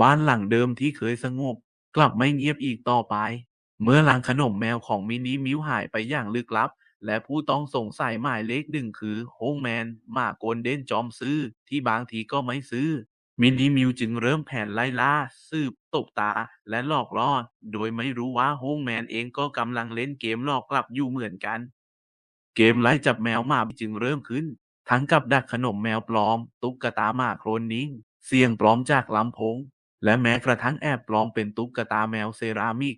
บ้านหลังเดิมที่เคยสงบ กลับไม่เงียบอีกต่อไป เมื่อลังขนมแมวของมินิมิวหายไปอย่างลึกลับ และผู้ต้องสงสัยหมายเลขหนึ่งคือโฮงแมนหมาโกลเด้นจอมซื้อ ที่บางทีก็ไม่ซื้อ มินิมิวจึงเริ่มแผนไล่ล่า สืบตบตาและหลอกล่อโดยไม่รู้ว่าโฮงแมนเองก็กำลังเล่นเกมหลอกกลับอยู่เหมือนกัน เกมไล่จับแมวหมาจึงเริ่มขึ้น ทั้งกับดักขนมแมวปลอม ตุ๊กตาหมาโครนนิ่งเสียงปลอมจากลำโพง และแม้กระทั่งแอบปลอมเป็นตุ๊กตาแมวเซรามิก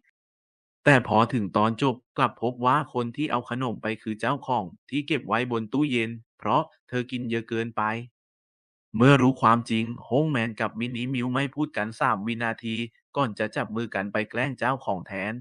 แต่พอถึงตอนจบกลับพบว่าคนที่เอาขนมไปคือเจ้าของที่เก็บไว้บนตู้เย็น เพราะเธอกินเยอะเกินไป เมื่อรู้ความจริงโฮงแมนกับมินิมิวไม่พูดกันสามวินาที ก่อนจะจับมือกันไปแกล้งเจ้าของแทน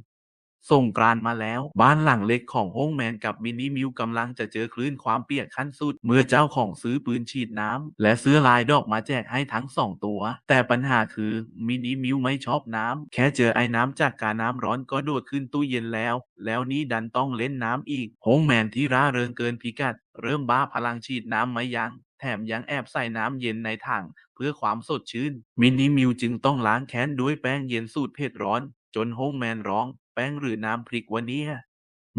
ส่งกรานมาแล้ว บ้านหลังเล็กของโฮงแมนกับมินิมิวกำลังจะเจอคลื่นความเปียกขั้นสุด เมื่อเจ้าของซื้อปืนฉีดน้ำและเสื้อลายดอกมาแจกให้ทั้งสองตัว แต่ปัญหาคือมินิมิวไม่ชอบน้ำแค่เจอไอ้น้ำจากการน้ำร้อนก็โดดขึ้นตู้เย็นแล้ว แล้วนี่ดันต้องเล่นน้ำอีกโฮงแมนที่ร่าเริงเกินพิกัด เริ่มบ้าพลังฉีดน้ำไม่ยัง้งแถมยังแอบใส่น้ำเย็นในถังเพื่อความสดชื่น มินิมิวจึงต้องล้างแค้นด้วยแป้งเย็นสูตรเผ็ดร้อน จนโฮงแมนร้อง แป้งหรือน้ำพริกวะเนี่ย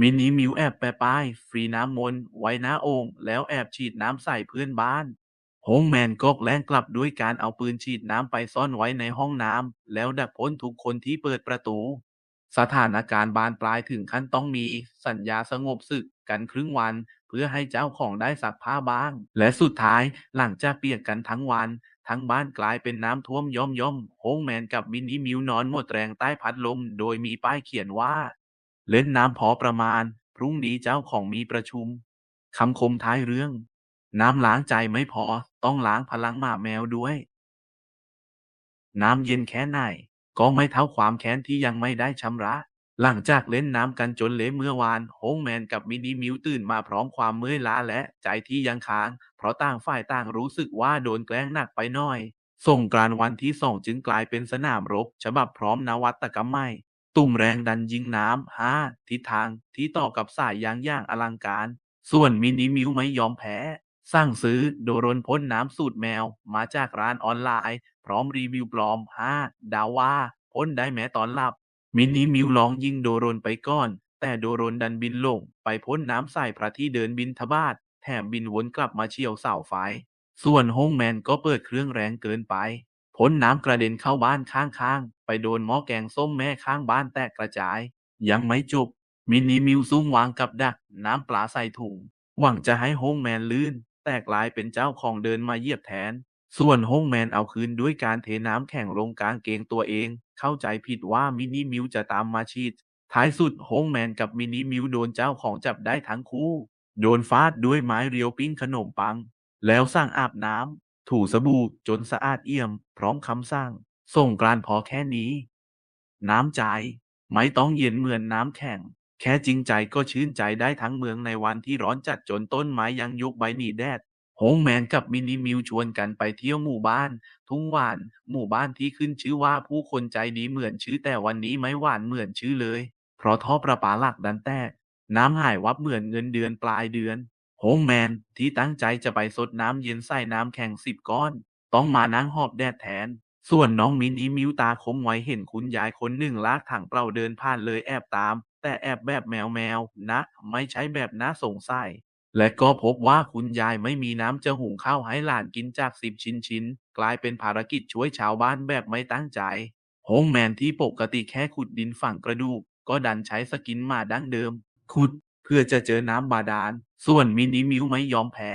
มินิมิวแอบแปะป้าย ฟรีน้ำมนต์ไว้หน้าโอ่งแล้วแอบฉีดน้ำใส่เพื่อนบ้านโฮงแมนก็แกล้งกลับด้วยการเอาปืนฉีดน้ำไปซ่อนไว้ในห้องน้ำแล้วดักพ้นทุกคนที่เปิดประตู สถานการณ์บานปลายถึงขั้นต้องมีสัญญาสงบศึกกันครึ่งวัน เพื่อให้เจ้าของได้ซักผ้าบ้าง และสุดท้ายหลังจากเปียกกันทั้งวัน ทั้งบ้านกลายเป็นน้ำท่วมย่อมย่อมโฮงแมนกับมินิมิวนอนหมดแรงใต้พัดลม โดยมีป้ายเขียนว่า เล่นน้ำพอประมาณ พรุ่งนี้เจ้าของมีประชุมคำคมท้ายเรื่อง น้ำล้างใจไม่พอ ต้องล้างพลังหมาแมวด้วย น้ำเย็นแค่ไหนก็ไม่เท่าความแค้นที่ยังไม่ได้ชำระ หลังจากเล่นน้ำกันจนเละเมื่อวานโฮงแมนกับมินิมิวตื่นมาพร้อมความเมื่อยล้าและใจที่ยังค้าง เพราะต่างฝ่ายต่างรู้สึกว่าโดนแกล้งหนักไปหน่อย ส่งกรานวันที่สองจึงกลายเป็นสนามรบ ฉบับพร้อมนวัตกรรมใหม่ ตุ่มแรงดันยิงน้ำห้าทิศทางที่ต่อกับสายยางอย่างอลังการ ส่วนมินิมิวไม่ยอมแพ้สร้างซื้อโดรนพ่นน้ำสูตรแมว มาจากร้านออนไลน์ พร้อมรีวิวปลอม 5 ดาวว่าพ่นได้แม้ตอนหลับ มินิมิวลองยิงโดรนไปก่อน แต่โดรนดันบินลง ไปพ่นน้ำใส่พระที่เดินบินทบาทแถมบินวนกลับมาเฉี่ยวเสาไฟ ส่วนฮงแมนก็เปิดเครื่องแรงเกินไป พ้นน้ำกระเด็นเข้าบ้านข้างๆ ไปโดนหม้อแกงส้มแม่ข้างบ้านแตกกระจาย ยังไม่จบ มินิมิวซุ่มวางกับดัก น้ำปลาใส่ถุง หวังจะให้ฮงแมนลื่น แต่กลายเป็นเจ้าของเดินมาเหยียบแทน ส่วนโฮงแมนเอาคืนด้วยการเทน้ำแข็งลงกลางเกงตัวเอง เข้าใจผิดว่ามินิมิวจะตามมาฉีดท้ายสุดโฮงแมนกับมินิมิวโดนเจ้าของจับได้ทั้งคู่ โดนฟาดด้วยไม้เรียวปิ้งขนมปัง แล้วสั่งอาบน้ำถูสบู่จนสะอาดเอี่ยม พร้อมคำสั่งส่งกรานพอแค่นี้ น้ำใจ ไม่ต้องเย็นเหมือนน้ำแข็ง แค่จริงใจก็ชื่นใจได้ทั้งเมืองในวันที่ร้อนจัดจนต้นไม้ยังยกใบหนีแดด โฮงแมนกับมินิมิวชวนกันไปเที่ยวหมู่บ้าน ทุ่งหวาน หมู่บ้านที่ขึ้นชื่อว่าผู้คนใจดีเหมือนชื่อแต่วันนี้ไม่หวานเหมือนชื่อเลย เพราะท่อประปาหลักดันแตกน้ำหายวับเหมือนเงินเดือนปลายเดือนโฮงแมนที่ตั้งใจจะไปสดน้ำเย็นใส่น้ำแข็งสิบก้อน ต้องมานั่งหอบแดดแทน ส่วนน้องมินอีมิวตาคมไว้เห็นคุณยายคนหนึ่งลากถังเปล่าเดินผ่านเลยแอบตาม แต่แอบแบบแมวแมวๆนะ ไม่ใช่แบบน่าสงสัย และก็พบว่าคุณยายไม่มีน้ำจะหุงข้าวให้หลานกินจากสิบชิ้นชิ้นกลายเป็นภารกิจช่วยชาวบ้านแบบไม่ตั้งใจ โฮงแมนที่ปกติแค่ขุดดินฝังกระดูก ก็ดันใช้สกินมาดั้งเดิม ขุดเพื่อจะเจอน้ำบาดาล ส่วนมินิมิวไม่ยอมแพ้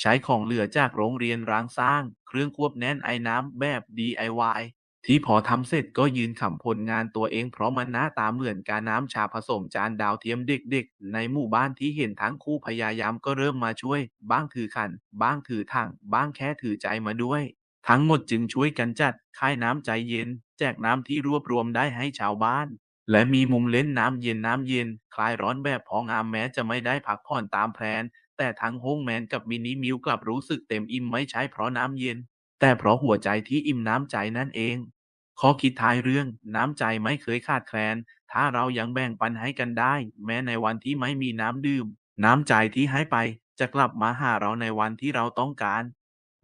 ใช้ของเหลือจากโรงเรียนร้างสร้าง เครื่องควบแน่นไอ้น้ำแบบ DIY ที่พอทำเสร็จก็ยืนขำผลงานตัวเองเพราะมันหน้าตาเหมือนกาน้ำชาผสมจานดาวเทียมเด็กๆ ในหมู่บ้านที่เห็นทั้งคู่พยายามก็เริ่มมาช่วย บ้างถือขัน บ้างถือถัง บ้างแค่ถือใจมาด้วย ทั้งหมดจึงช่วยกันจัดค่ายน้ำใจเย็น แจกน้ำที่รวบรวมได้ให้ชาวบ้าน และมีมุมเล่นน้ำเย็นน้ำเย็น คลายร้อนแบบพองามแม้จะไม่ได้พักผ่อนตามแพลนแต่ทั้งโฮงแมนกับมินิมิวกลับรู้สึกเต็มอิ่มไม่ใช่เพราะน้ำเย็น แต่เพราะหัวใจที่อิ่มน้ำใจนั่นเอง ข้อคิดท้ายเรื่องน้ำใจไม่เคยขาดแคลน ถ้าเรายังแบ่งปันให้กันได้ แม้ในวันที่ไม่มีน้ำดื่ม น้ำใจที่ให้ไปจะกลับมาหาเราในวันที่เราต้องการ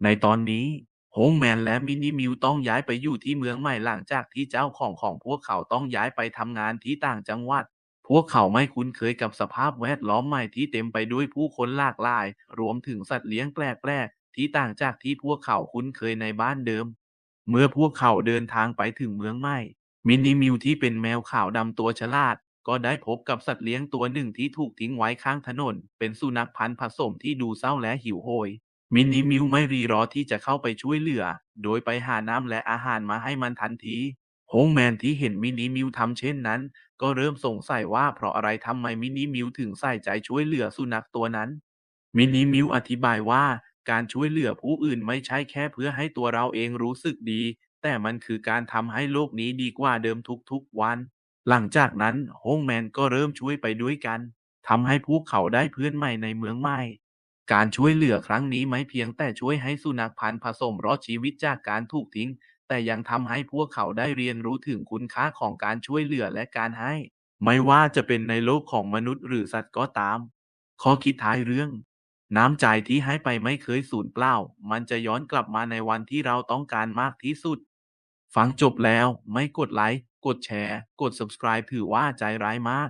ในตอนนี้โฮงแมนและมินิมิวต้องย้ายไปอยู่ที่เมืองใหม่หลังจากที่เจ้าของของพวกเขาต้องย้ายไปทำงานที่ต่างจังหวัด พวกเขาไม่คุ้นเคยกับสภาพแวดล้อมใหม่ที่เต็มไปด้วยผู้คนหลากหลาย รวมถึงสัตว์เลี้ยงแปลกๆที่ต่างจากที่พวกเขาคุ้นเคยในบ้านเดิม เมื่อพวกเขาเดินทางไปถึงเมืองใหม่ มินิมิวที่เป็นแมวขาวดำตัวฉลาด ก็ได้พบกับสัตว์เลี้ยงตัวหนึ่งที่ถูกทิ้งไว้ข้างถนน เป็นสุนัขพันธุ์ผสมที่ดูเศร้าและหิวโหย มินิมิวไม่รีรอที่จะเข้าไปช่วยเหลือ โดยไปหาน้ำและอาหารมาให้มันทันทีโฮงแมนที่เห็นมินิมิวทำเช่นนั้น ก็เริ่มสงสัยว่าเพราะอะไรทำไมมินิมิวถึงใส่ใจช่วยเหลือสุนัขตัวนั้น มินิมิวอธิบายว่า การช่วยเหลือผู้อื่นไม่ใช่แค่เพื่อให้ตัวเราเองรู้สึกดี แต่มันคือการทำให้โลกนี้ดีกว่าเดิมทุกๆวัน หลังจากนั้นโฮงแมนก็เริ่มช่วยไปด้วยกันทำให้พวกเขาได้เพื่อนใหม่ในเมืองใหม่ การช่วยเหลือครั้งนี้ไม่เพียงแต่ช่วยให้สุนัขพันธุ์ผสมรอดชีวิตจากการถูกทิ้ง แต่ยังทำให้พวกเขาได้เรียนรู้ถึงคุณค่าของการช่วยเหลือและการให้ ไม่ว่าจะเป็นในโลกของมนุษย์หรือสัตว์ก็ตาม ข้อคิดท้ายเรื่อง น้ำใจที่ให้ไปไม่เคยสูญเปล่า มันจะย้อนกลับมาในวันที่เราต้องการมากที่สุด ฟังจบแล้ว ไม่กดไลค์ กดแชร์ กด subscribe ถือว่าใจร้ายมาก